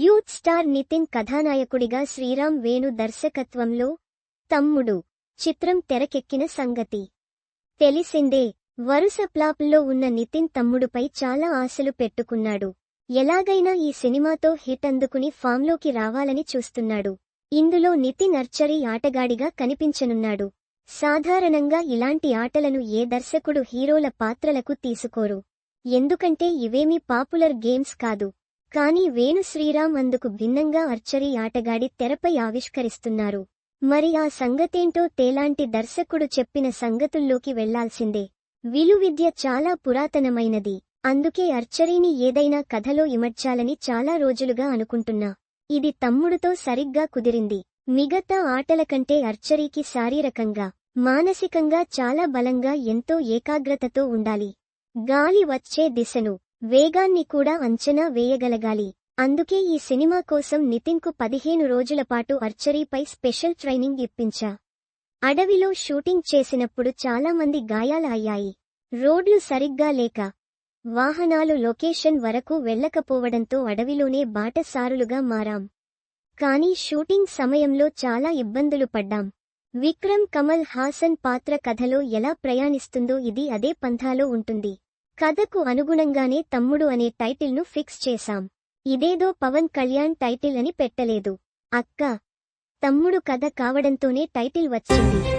Youth star Nitin కథానాయకుడిగా శ్రీరామ్ వేణు దర్శకత్వంలో తమ్ముడు చిత్రం తెరకెక్కిన సంగతి. తెలిసిందే వరుస ప్లాప్లో ఉన్న నితిన్ తమ్ముడుపై చాలా ఆశలు పెట్టుకున్నాడు. ఎలాగైనా ఈ సినిమాతో హిట్ అందుకుని ఫామ్లోకి రావాలని చూస్తున్నాడు. ఇందులో నితిన్ అర్చరీ ఆటగాడిగా కనిపించనున్నాడు. సాధారణంగా ఇలాంటి ఆటలను ఏ దర్శకుడు హీరోల పాత్రలకు తీసుకోరు. ఎందుకంటే ఇవేమీ పాపులర్ గేమ్స్ కాదు. కానీ వేణు శ్రీరామ్ అందుకు భిన్నంగా అర్చరీ ఆటగాడి తెరపై ఆవిష్కరిస్తున్నారు. మరి ఆ సంగతేంటో తేలాంటి దర్శకుడు చెప్పిన సంగతుల్లోకి వెళ్ళాల్సిందే. విలువిద్య చాలా పురాతనమైనది. అందుకే అర్చరీని ఏదైనా కథలో ఇమడ్చాలని చాలా రోజులుగా అనుకుంటున్నా. ఇది తమ్ముడుతో సరిగ్గా కుదిరింది. మిగతా ఆటల కంటే అర్చరీకి శారీరకంగా మానసికంగా చాలా బలంగా ఎంతో ఏకాగ్రతతో ఉండాలి. గాలి వచ్చే దిశను వేగాన్ని కూడా అంచనా వేయగలగాలి. అందుకే ఈ సినిమా కోసం నితిన్కు పదిహేను రోజుల పాటు అర్చరీపై స్పెషల్ ట్రైనింగ్ ఇప్పించా. అడవిలో షూటింగ్ చేసినప్పుడు చాలామంది గాయాలయ్యాయి. రోడ్లు సరిగ్గా లేక వాహనాలు లొకేషన్ వరకు వెళ్ళకపోవడంతో అడవిలోనే బాటసారులుగా మారాం. కానీ షూటింగ్ సమయంలో చాలా ఇబ్బందులు పడ్డాం. విక్రమ్ కమల్ హాసన్ పాత్ర కథలో ఎలా ప్రయాణిస్తుందో ఇది అదే పంథాలో ఉంటుంది. కథకు అనుగుణంగానే తమ్ముడు అనే టైటిల్ను ఫిక్స్ చేశాం. ఇదేదో పవన్ కళ్యాణ్ టైటిల్ అని పెట్టలేదు. అక్క తమ్ముడు కథ కావడంతోనే టైటిల్ వచ్చింది.